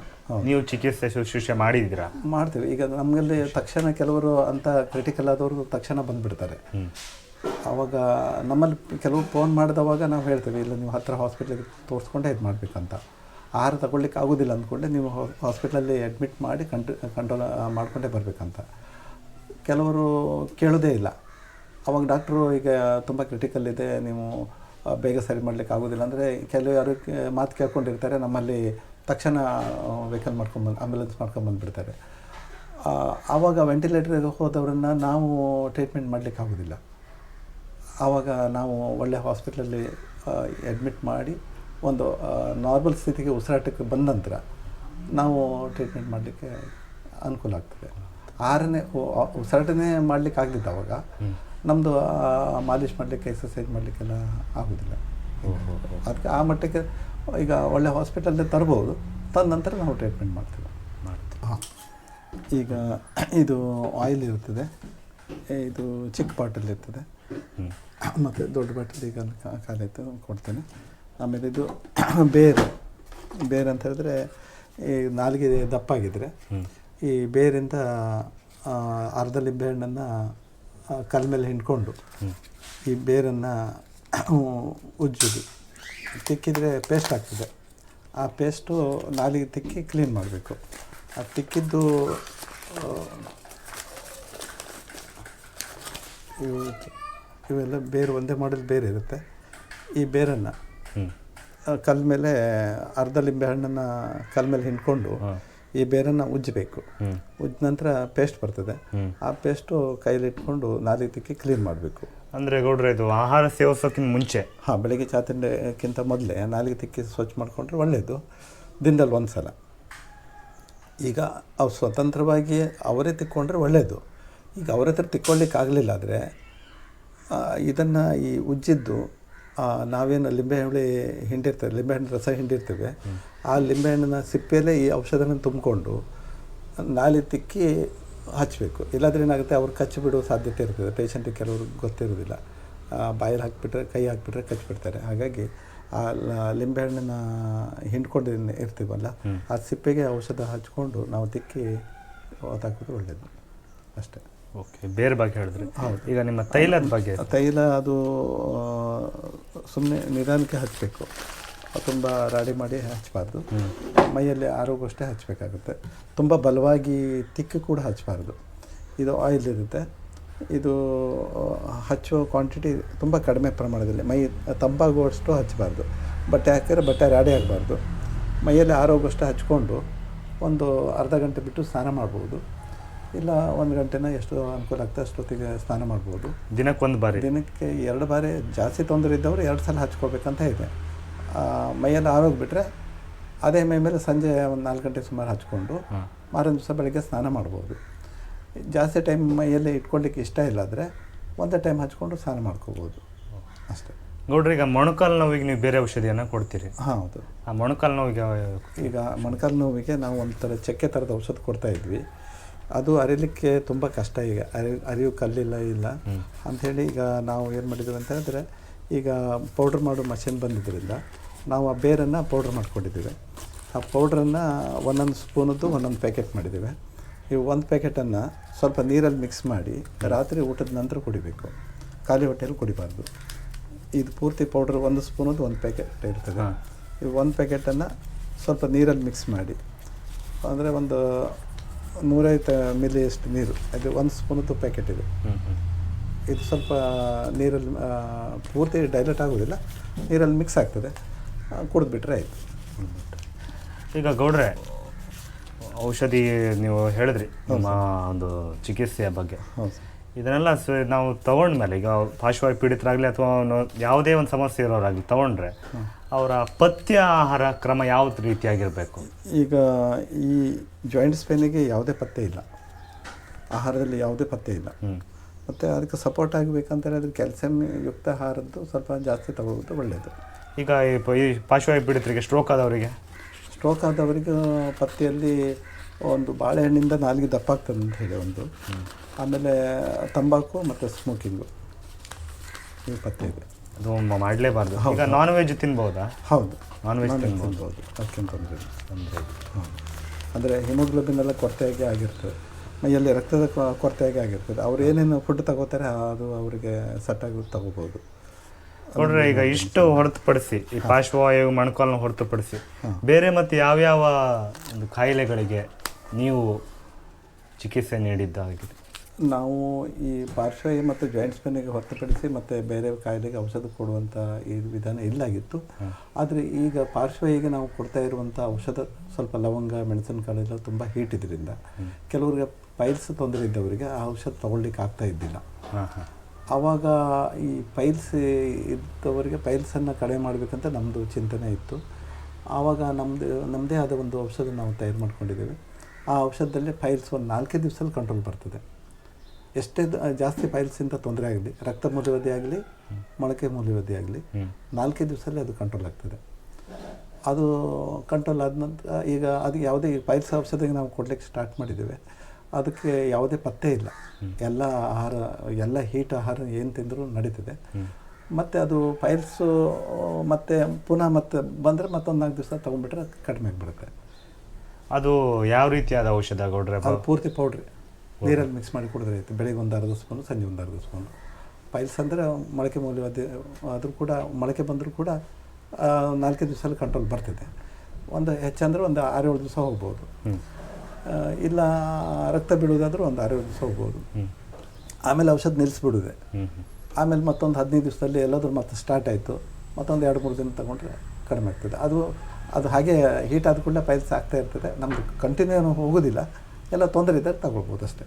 ನೀವು ಚಿಕಿತ್ಸೆ ಶುಶ್ರೂಷೆ ಮಾಡಿದ್ದೀರಾ? ಮಾಡ್ತೀವಿ. ಈಗ ನಮ್ಮಲ್ಲಿ ತಕ್ಷಣ ಕೆಲವರು ಅಂತ ಕ್ರಿಟಿಕಲ್ ಆದವರು ತಕ್ಷಣ ಬಂದುಬಿಡ್ತಾರೆ. ಆವಾಗ ನಮ್ಮಲ್ಲಿ ಕೆಲವರು ಫೋನ್ ಮಾಡಿದವಾಗ ನಾವು ಹೇಳ್ತೀವಿ ಇಲ್ಲ ನೀವು ಹತ್ತಿರ ಹಾಸ್ಪಿಟ್ಲಿಗೆ ತೋರಿಸ್ಕೊಂಡೇ ಇದು ಮಾಡಬೇಕಂತ ಆಹಾರ ತಗೊಳ್ಳಿಕ್ಕೆ ಆಗೋದಿಲ್ಲ ಅಂದ್ಕೊಂಡೆ ನೀವು ಹಾಸ್ಪಿಟ್ಲಲ್ಲಿ ಅಡ್ಮಿಟ್ ಮಾಡಿ ಕಂಟ್ ಕಂಟ್ರೋಲ್ ಮಾಡಿಕೊಂಡೇ ಬರಬೇಕಂತ. ಕೆಲವರು ಕೇಳೋದೇ ಇಲ್ಲ. ಅವಾಗ ಡಾಕ್ಟ್ರು ಈಗ ತುಂಬ ಕ್ರಿಟಿಕಲ್ ಇದೆ, ನೀವು ಬೇಗ ಸರಿ ಮಾಡಲಿಕ್ಕೆ ಆಗೋದಿಲ್ಲ ಅಂದರೆ ಕೆಲವು ಯಾರು ಮಾತು ಕೇಳ್ಕೊಂಡಿರ್ತಾರೆ, ನಮ್ಮಲ್ಲಿ ತಕ್ಷಣ ವೆಹಿಕಲ್ ಮಾಡ್ಕೊಂಬಂದು ಆಂಬ್ಯುಲೆನ್ಸ್ ಮಾಡ್ಕೊಂಬಂದ್ಬಿಡ್ತಾರೆ ಆವಾಗ ವೆಂಟಿಲೇಟರ್ಗೆ ಹೋದವರನ್ನು ನಾವು ಟ್ರೀಟ್ಮೆಂಟ್ ಮಾಡಲಿಕ್ಕೆ ಆಗೋದಿಲ್ಲ. ಆವಾಗ ನಾವು ಒಳ್ಳೆ ಹಾಸ್ಪಿಟ್ಲಲ್ಲಿ ಅಡ್ಮಿಟ್ ಮಾಡಿ ಒಂದು ನಾರ್ಮಲ್ ಸ್ಥಿತಿಗೆ ಉಸಿರಾಟಕ್ಕೆ ಬಂದ ನಂತರ ನಾವು ಟ್ರೀಟ್ಮೆಂಟ್ ಮಾಡಲಿಕ್ಕೆ ಅನುಕೂಲ ಆಗ್ತದೆ. ಆರನೇ ಉಸಿರಾಟನೇ ಮಾಡಲಿಕ್ಕೆ ಆಗಲಿಲ್ಲ ಅವಾಗ. ನಮ್ಮದು ಮಾಲಿಶ್ ಮಾಡಲಿಕ್ಕೆ ಎಕ್ಸಸೈಸ್ ಮಾಡಲಿಕ್ಕೆಲ್ಲ ಆಗೋದಿಲ್ಲ. ಅದಕ್ಕೆ ಆ ಮಟ್ಟಕ್ಕೆ ಈಗ ಒಳ್ಳೆ ಹಾಸ್ಪಿಟಲ್ಲೇ ತರ್ಬೋದು. ತಂದ ನಂತರ ನಾವು ಟ್ರೀಟ್ಮೆಂಟ್ ಮಾಡ್ತೀವಿ. ಹಾಂ. ಈಗ ಇದು ಆಯಿಲ್ ಇರ್ತದೆ ಇದು ಚಿಕ್ಕ ಬಾಟಲ್ ಇರ್ತದೆ ಮತ್ತು ದೊಡ್ಡ ಬಾಟಲ್ ಈಗ ಕಾಲಿತ್ತು ಖಾಲಿ ಕೊಡ್ತೇನೆ. ಆಮೇಲೆ ಇದು (coughs) ಬೇರು. ಬೇರು ಅಂತ ಹೇಳಿದ್ರೆ ಈ ನಾಲಿಗೆ ದಪ್ಪಾಗಿದ್ದರೆ ಈ ಬೇರಿಂದ ಅರ್ಧ ಲಿಂಬೆ ಹಣ್ಣನ್ನು ಕಲ್ ಮೇಲೆ ಹಿಂಡ್ಕೊಂಡು ಈ ಬೇರನ್ನು (coughs) ಉಜ್ಜುದು. ತಿಕ್ಕಿದರೆ ಪೇಸ್ಟ್ ಆಗ್ತದೆ. ಆ ಪೇಸ್ಟು ನಾಲಿಗೆ ತಿಕ್ಕಿ ಕ್ಲೀನ್ ಮಾಡಬೇಕು. ಆ ತಿಕ್ಕಿದ್ದು ಇವು ಇವೆಲ್ಲ ಬೇರು ಒಂದೇ ಮಾಡಲ್ ಬೇರೆ ಇರುತ್ತೆ ಈ ಬೇರನ್ನು. ಕಲ್ ಮೇಲೆ ಅರ್ಧ ಲಿಂಬೆ ಹಣ್ಣನ್ನು ಕಲ್ ಮೇಲೆ ಹಿಂಡ್ಕೊಂಡು ಈ ಬೇರನ್ನು ಉಜ್ಜಬೇಕು. ಉಜ್ಜ ನಂತರ ಪೇಸ್ಟ್ ಬರ್ತದೆ. ಆ ಪೇಸ್ಟು ಕೈಲಿ ಇಟ್ಕೊಂಡು ನಾಲಿಗೆ ತಿಕ್ಕಿ ಕ್ಲೀನ್ ಮಾಡಬೇಕು. ಅಂದರೆ ಗೌಡ್ರೆ ಇದು ಆಹಾರ ಸೇವಿಸೋಕ್ಕಿಂತ ಮುಂಚೆ? ಹಾಂ ಬೆಳಿಗ್ಗೆ ಚಾ ತಿಂಡಕ್ಕಿಂತ ಮೊದಲೇ ನಾಲಿಗೆ ತಿಕ್ಕಿ ಸ್ವಚ್ಛ ಮಾಡಿಕೊಂಡ್ರೆ ಒಳ್ಳೆಯದು ದಿನದಲ್ಲಿ ಒಂದು ಸಲ ಈಗ ಅವ್ರು ಸ್ವತಂತ್ರವಾಗಿ ಅವರೇ ತಿಕ್ಕೊಂಡ್ರೆ ಒಳ್ಳೆಯದು ಈಗ ಅವರ ಹತ್ರ ತಿಕ್ಕೊಳ್ಳಿಕ್ಕಾಗಲಿಲ್ಲ ಆದರೆ ಇದನ್ನು ಈ ಉಜ್ಜಿದ್ದು ನಾವೇನು ಲಿಂಬೆಹುಳಿ ಹಿಂಡಿರ್ತೇವೆ ಲಿಂಬೆಹಣ್ಣು ರಸ ಹಿಂಡಿರ್ತೇವೆ. ಆ ಲಿಂಬೆಹಣ್ಣಿನ ಸಿಪ್ಪೆಯಲ್ಲೇ ಈ ಔಷಧನ ತುಂಬಿಕೊಂಡು ನಾಲಿ ತಿಕ್ಕಿ ಹಚ್ಚಬೇಕು ಇಲ್ಲಾಂದ್ರೆ ಏನಾಗುತ್ತೆ ಅವ್ರು ಕಚ್ಚಿ ಬಿಡುವ ಸಾಧ್ಯತೆ ಇರ್ತದೆ. ಪೇಷಂಟಿಗೆ ಕೆಲವರು ಗೊತ್ತಿರೋದಿಲ್ಲ. ಬಾಯಲ್ಲಿ ಹಾಕಿಬಿಟ್ರೆ ಕೈ ಹಾಕಿಬಿಟ್ರೆ ಕಚ್ಚಿಬಿಡ್ತಾರೆ ಹಾಗಾಗಿ ಆ ಲಿಂಬೆಹಣ್ಣಿನ ಹಿಂಡ್ಕೊಂಡು ಇರ್ತೀವಲ್ಲ ಆ ಸಿಪ್ಪೆಗೆ ಔಷಧ ಹಚ್ಕೊಂಡು ನಾವು ತಿಕ್ಕಿ ಅದಾಕಿದ್ರೆ ಒಳ್ಳೆಯದು ಅಷ್ಟೇ. ಓಕೆ ಬೇರೆ ಬಗ್ಗೆ ಹೇಳಿದ್ರಿ. ಈಗ ನಿಮ್ಮ ತೈಲದ ಬಗ್ಗೆ ತೈಲ ಅದು ಸುಮ್ಮನೆ ನಿಧಾನಕ್ಕೆ ಹಚ್ಚಬೇಕು ತುಂಬ ರಾಡಿ ಮಾಡಿ ಹಚ್ಚಬಾರ್ದು ಮೈಯಲ್ಲಿ ಆರೋಗ್ಯಷ್ಟೇ ಹಚ್ಚಬೇಕಾಗುತ್ತೆ ತುಂಬ ಬಲವಾಗಿ ತಿಕ್ಕ ಕೂಡ ಹಚ್ಚಬಾರ್ದು ಇದು ಆಯಿಲ್ ಇರುತ್ತೆ. ಇದು ಹಚ್ಚುವ ಕ್ವಾಂಟಿಟಿ ತುಂಬ ಕಡಿಮೆ ಪ್ರಮಾಣದಲ್ಲಿ. ಮೈ ತಂಪಾಗುವಷ್ಟು ಹಚ್ಚಬಾರ್ದು ಬಟ್ಟೆ ಹಾಕಿದ್ರೆ ಬಟ್ಟೆ ರಾಡಿ ಆಗಬಾರ್ದು. ಮೈಯಲ್ಲಿ ಆರೋಗ್ಯಷ್ಟು ಹಚ್ಕೊಂಡು ಒಂದು ಅರ್ಧ ಗಂಟೆ ಬಿಟ್ಟು ಸ್ನಾನ ಮಾಡ್ಬೋದು. ಇಲ್ಲ ಒಂದು ಗಂಟೆನ ಎಷ್ಟು ಅನುಕೂಲ ಆಗ್ತದೆ ಅಷ್ಟೊತ್ತಿಗೆ ಸ್ನಾನ ಮಾಡ್ಬೋದು. ದಿನಕ್ಕೊಂದು ಬಾರಿ? ದಿನಕ್ಕೆ ಎರಡು ಬಾರಿ ಜಾಸ್ತಿ ತೊಂದರೆ ಇದ್ದವರು ಎರಡು ಸಲ ಹಚ್ಕೋಬೇಕಂತ ಇದೆ. ಮೈಯೆಲ್ಲ ಆರೋಗ್ಬಿಟ್ರೆ ಅದೇ ಮೈ ಮೇಲೆ ಸಂಜೆ ಒಂದು ನಾಲ್ಕು ಗಂಟೆ ಸುಮಾರು ಹಚ್ಕೊಂಡು ಮಾರೊಂದು ದಿವಸ ಬೆಳಗ್ಗೆ ಸ್ನಾನ ಮಾಡ್ಬೋದು. ಜಾಸ್ತಿ ಟೈಮ್ ಮೈಯಲ್ಲಿ ಇಟ್ಕೊಳ್ಳಿಕ್ಕೆ ಇಷ್ಟ ಇಲ್ಲಾದರೆ ಒಂದೇ ಟೈಮ್ ಹಚ್ಕೊಂಡು ಸ್ನಾನ ಮಾಡ್ಕೋಬೋದು. ಅಷ್ಟೇ. ನೋಡ್ರಿ ಈಗ ಮೊಣಕಾಲು ನೋವಿಗೆ ನೀವು ಬೇರೆ ಔಷಧಿಯನ್ನು ಕೊಡ್ತೀರಿ. ಹಾಂ ಹೌದು. ಆ ಮೊಣಕಾಲು ನೋವಿಗೆ ಈಗ ಮೊಣಕಾಲು ನೋವಿಗೆ ನಾವು ಒಂಥರ ಥರ ಚಕ್ಕೆ ಥರದ ಔಷಧ ಕೊಡ್ತಾ ಇದ್ವಿ. ಅದು ಅರಿಲಿಕ್ಕೆ ತುಂಬ ಕಷ್ಟ ಈಗ. ಅರಿ ಅರಿವು ಕಲ್ಲಿಲ್ಲ ಇಲ್ಲ. ಅಂಥೇಳಿ ಈಗ ನಾವು ಏನು ಮಾಡಿದ್ವಿ ಅಂತ ಹೇಳಿದ್ರೆ ಈಗ ಪೌಡ್ರ್ ಮಾಡೋ ಮಷಿನ್ ಬಂದಿದ್ದರಿಂದ ನಾವು ಆ ಬೇರನ್ನು ಪೌಡ್ರ್ ಮಾಡ್ಕೊಂಡಿದ್ದೀವಿ ಆ ಪೌಡ್ರನ್ನು ಒಂದೊಂದು ಸ್ಪೂನದ್ದು ಒಂದೊಂದು ಪ್ಯಾಕೆಟ್ ಮಾಡಿದ್ದೀವಿ ಈ ಒಂದು ಪ್ಯಾಕೆಟನ್ನು ಸ್ವಲ್ಪ ನೀರಲ್ಲಿ ಮಿಕ್ಸ್ ಮಾಡಿ ರಾತ್ರಿ ಊಟದ ನಂತರ ಕುಡಿಬೇಕು. ಖಾಲಿ ಹೊಟ್ಟೆಯಲ್ಲಿ ಕುಡಿಬಾರ್ದು. ಇದು ಪೂರ್ತಿ ಪೌಡ್ರ್ ಒಂದು ಸ್ಪೂನದ್ದು ಒಂದು ಪ್ಯಾಕೆಟ್ ಇರ್ತದೆ. ಈ ಒಂದು ಪ್ಯಾಕೆಟನ್ನು ಸ್ವಲ್ಪ ನೀರಲ್ಲಿ ಮಿಕ್ಸ್ ಮಾಡಿ. ಅಂದರೆ ಒಂದು ನೂರೈವತ್ತು ಮಿಲಿಯಷ್ಟು ನೀರು. ಅದು ಒಂದು ಸ್ಪೂನದ್ದು ಪ್ಯಾಕೆಟ್ ಇದೆ. ಇದು ಸ್ವಲ್ಪ ನೀರಲ್ಲಿ ಪೂರ್ತಿ ಡೈಲೆಟ್ ಆಗೋದಿಲ್ಲ. ನೀರಲ್ಲಿ ಮಿಕ್ಸ್ ಆಗ್ತದೆ. ಕುಡಿದ್ಬಿಟ್ರೆ ಆಯಿತು. ಈಗ ಗೌಡ್ರೆ ಔಷಧಿ ನೀವು ಹೇಳಿದ್ರಿ ನಮ್ಮ ಒಂದು ಚಿಕಿತ್ಸೆಯ ಬಗ್ಗೆ. ಇದನ್ನೆಲ್ಲ ನಾವು ತಗೊಂಡ್ಮೇಲೆ ಈಗ ಪಾರ್ಶ್ವಾಯು ಪೀಡಿತರಾಗಲಿ ಅಥವಾ ಯಾವುದೇ ಒಂದು ಸಮಸ್ಯೆ ಇರೋರಾಗಲಿ ತಗೊಂಡ್ರೆ ಅವರ ಪಥ್ಯ ಆಹಾರ ಕ್ರಮ ಯಾವ ರೀತಿಯಾಗಿರಬೇಕು? ಈಗ ಈ ಜಾಯಿಂಟ್ಸ್ ಪೇನಿಗೆ ಯಾವುದೇ ಪತ್ತೆ ಇಲ್ಲ. ಆಹಾರದಲ್ಲಿ ಯಾವುದೇ ಪತ್ತೆ ಇಲ್ಲ. ಮತ್ತು ಅದಕ್ಕೆ ಸಪೋರ್ಟ್ ಆಗಬೇಕಂತೇಳಿ ಅದ್ರ ಕ್ಯಾಲ್ಸಿಯಂ ಯುಕ್ತ ಆಹಾರದ್ದು ಸ್ವಲ್ಪ ಜಾಸ್ತಿ ತಗೊಳ್ಳೋದು ಒಳ್ಳೆಯದು ಈಗ ಈ ಪಾರ್ಶ್ವವಾಯು ಪೀಡಿತರಿಗೆ ಸ್ಟ್ರೋಕ್ ಆದವರಿಗೆ? ಸ್ಟ್ರೋಕ್ ಆದವರಿಗೆ ಪತ್ತೆಯಲ್ಲಿ ಒಂದು ಬಾಳೆಹಣ್ಣಿಂದ ನಾಲಿಗೆ ದಪ್ಪ ಆಗ್ತದೆ ಅಂತ ಹೇಳಿ ಒಂದು. ಆಮೇಲೆ ತಂಬಾಕು ಮತ್ತು ಸ್ಮೋಕಿಂಗು ಈ ಪತ್ತೆ ಇದೆ. ಅದು ಮಾಡಲೇಬಾರ್ದು. ಈಗ ನಾನ್ ವೆಜ್ ತಿನ್ಬೋದಾ? ಹೌದು. ನಾನ್ ವೆಜ್ ತಿನ್ಬೋದು. ಅದಕ್ಕೇನು ತೊಂದರೆ ಇಲ್ಲ ಅಂದರೆ ಹಿಮೋಗ್ಲೋಬಿನ್ ಎಲ್ಲ ಕೊರತೆಯಾಗಿ ಆಗಿರ್ತದೆ. ಮೈಯಲ್ಲಿ ರಕ್ತದ ಕೊರತೆಯಾಗಿ ಆಗಿರ್ತದೆ. ಅವ್ರು ಏನೇನು ಫುಡ್ ತಗೋತಾರೆ ಅದು ಅವರಿಗೆ ಸಟ್ಟಾಗಿ ತಗೋಬೋದು. ನೋಡ್ರೆ ಈಗ ಇಷ್ಟು ಹೊರತುಪಡಿಸಿ ಈ ಪಾರ್ಶ್ವವಾಯು ಮೊಣಕಾಲನ್ನು ಹೊರತುಪಡಿಸಿ ಬೇರೆ ಮತ್ತೆ ಯಾವ್ಯಾವ ಒಂದು ಕಾಯಿಲೆಗಳಿಗೆ ನೀವು ಚಿಕಿತ್ಸೆ ನೀಡಿದ್ದಾಗಿದೆ? ನಾವು ಈ ಪಾರ್ಶ್ವಯ ಮತ್ತು ಜಾಯಿಂಟ್ಸ್ ಪೇನಿಗೆ ಹೊರತುಪಡಿಸಿ ಮತ್ತು ಬೇರೆ ಕಾಯಿಲೆಗೆ ಔಷಧ ಕೊಡುವಂಥ ಈ ವಿಧಾನ ಇಲ್ಲಾಗಿತ್ತು. ಆದರೆ ಈಗ ಪಾರ್ಶ್ವಯಿಗೆ ನಾವು ಕೊಡ್ತಾ ಇರುವಂಥ ಔಷಧ ಸ್ವಲ್ಪ ಲವಂಗ ಮೆಣಸಿನಕಾಳೆಲ್ಲ ತುಂಬ ಹೀಟ್ ಇದರಿಂದ ಕೆಲವರಿಗೆ ಪೈಲ್ಸ್ ತೊಂದರೆ ಇದ್ದವರಿಗೆ ಆ ಔಷಧ ತೊಗೊಳ್ಲಿಕ್ಕೆ ಆಗ್ತಾ ಇದ್ದಿಲ್ಲ. ಆವಾಗ ಈ ಪೈಲ್ಸ್ ಇದ್ದವರಿಗೆ ಪೈಲ್ಸನ್ನು ಕಡಿಮೆ ಮಾಡಬೇಕಂತ ನಮ್ಮದು ಚಿಂತನೆ ಇತ್ತು. ಆವಾಗ ನಮ್ಮದು ನಮ್ಮದೇ ಆದ ಒಂದು ಔಷಧ ನಾವು ತಯಾರು ಮಾಡ್ಕೊಂಡಿದ್ದೇವೆ. ಆ ಔಷಧದಲ್ಲಿ ಪೈಲ್ಸ್ ಒಂದು ನಾಲ್ಕೇ ದಿವಸದಲ್ಲಿ ಕಂಟ್ರೋಲ್ ಬರ್ತದೆ. ಎಷ್ಟೇ ಜಾಸ್ತಿ ಪೈಲ್ಸಿಂದ ತೊಂದರೆ ಆಗಲಿ ರಕ್ತ ಮೂಲವ್ಯಾಧಿ ಆಗಲಿ ಮೊಳಕೆ ಮೂಲವ್ಯಾಧಿ ಆಗಲಿ ನಾಲ್ಕೇ ದಿವಸದಲ್ಲಿ ಅದು ಕಂಟ್ರೋಲ್ ಆಗ್ತದೆ. ಅದು ಕಂಟ್ರೋಲ್ ಆದ ನಂತರ ಈಗ ಅದು ಯಾವುದೇ ಪೈಲ್ಸ್ ಔಷಧಿಗೆ ನಾವು ಕೊಡ್ಲಿಕ್ಕೆ ಸ್ಟಾರ್ಟ್ ಮಾಡಿದ್ದೇವೆ. ಅದಕ್ಕೆ ಯಾವುದೇ ಪತ್ತೆ ಇಲ್ಲ. ಎಲ್ಲ ಆಹಾರ ಎಲ್ಲ ಹೀಟ್ ಆಹಾರ ಏನು ತಿಂದರೂ ನಡೀತದೆ. ಮತ್ತು ಅದು ಪೈಲ್ಸು ಮತ್ತೆ ಪುನಃ ಮತ್ತೆ ಬಂದರೆ ಮತ್ತೊಂದು ನಾಲ್ಕು ದಿವಸ ತೊಗೊಂಡ್ಬಿಟ್ರೆ ಕಡಿಮೆ ಆಗಿಬಿಡುತ್ತೆ. ಅದು ಯಾವ ರೀತಿಯಾದ ಔಷಧ ಕೊಡ್ರೆ ಅದು ಪೂರ್ತಿ ಪೌಡ್ರಿ ನೀರಲ್ಲಿ ಮಿಕ್ಸ್ ಮಾಡಿ ಕುಡಿದ್ರೆ ಆಯಿತು. ಬೆಳಿಗ್ಗೆ ಒಂದು ಅರ್ಧ ಸ್ಪೂನು ಸಂಜೆ ಒಂದು ಅರ್ಧ ಸ್ಪೂನು. ಪೈಲ್ಸ್ ಅಂದರೆ ಮೊಳಕೆ ಮೌಲ್ಯವಾದ ಆದರೂ ಕೂಡ ಮೊಳಕೆ ಬಂದರೂ ಕೂಡ ನಾಲ್ಕೈದು ದಿವಸದಲ್ಲಿ ಕಂಟ್ರೋಲ್ ಬರ್ತಿದೆ ಒಂದು ಹೆಚ್ಚಂದರೆ ಒಂದು ಆರೇಳು ದಿವಸ ಹೋಗ್ಬೋದು. ಇಲ್ಲ ರಕ್ತ ಬೀಳೋದಾದರೂ ಒಂದು ಆರೇಳು ದಿವಸ ಹೋಗ್ಬೋದು. ಆಮೇಲೆ ಔಷಧ ನಿಲ್ಲಿಸ್ಬಿಡುದೆ. ಆಮೇಲೆ ಮತ್ತೊಂದು ಹದಿನೈದು ದಿವಸದಲ್ಲಿ ಎಲ್ಲಾದರೂ ಮತ್ತೆ ಸ್ಟಾರ್ಟ್ ಆಯಿತು. ಮತ್ತೊಂದು ಎರಡು ಮೂರು ದಿನ ತಗೊಂಡ್ರೆ ಕಡಿಮೆ ಆಗ್ತದೆ. ಅದು ಅದು ಹಾಗೆ ಹೀಟ್ ಆದ ಕೂಡಲೇ ಪೈಲ್ಸ್ ಆಗ್ತಾ ಇರ್ತದೆ. ನಮ್ಮದು ಕಂಟಿನ್ಯೂ ಹೋಗೋದಿಲ್ಲ. ಎಲ್ಲ ತೊಂದರೆ ಇದ್ದಾಗ ತಗೊಳ್ಬೋದು ಅಷ್ಟೇ.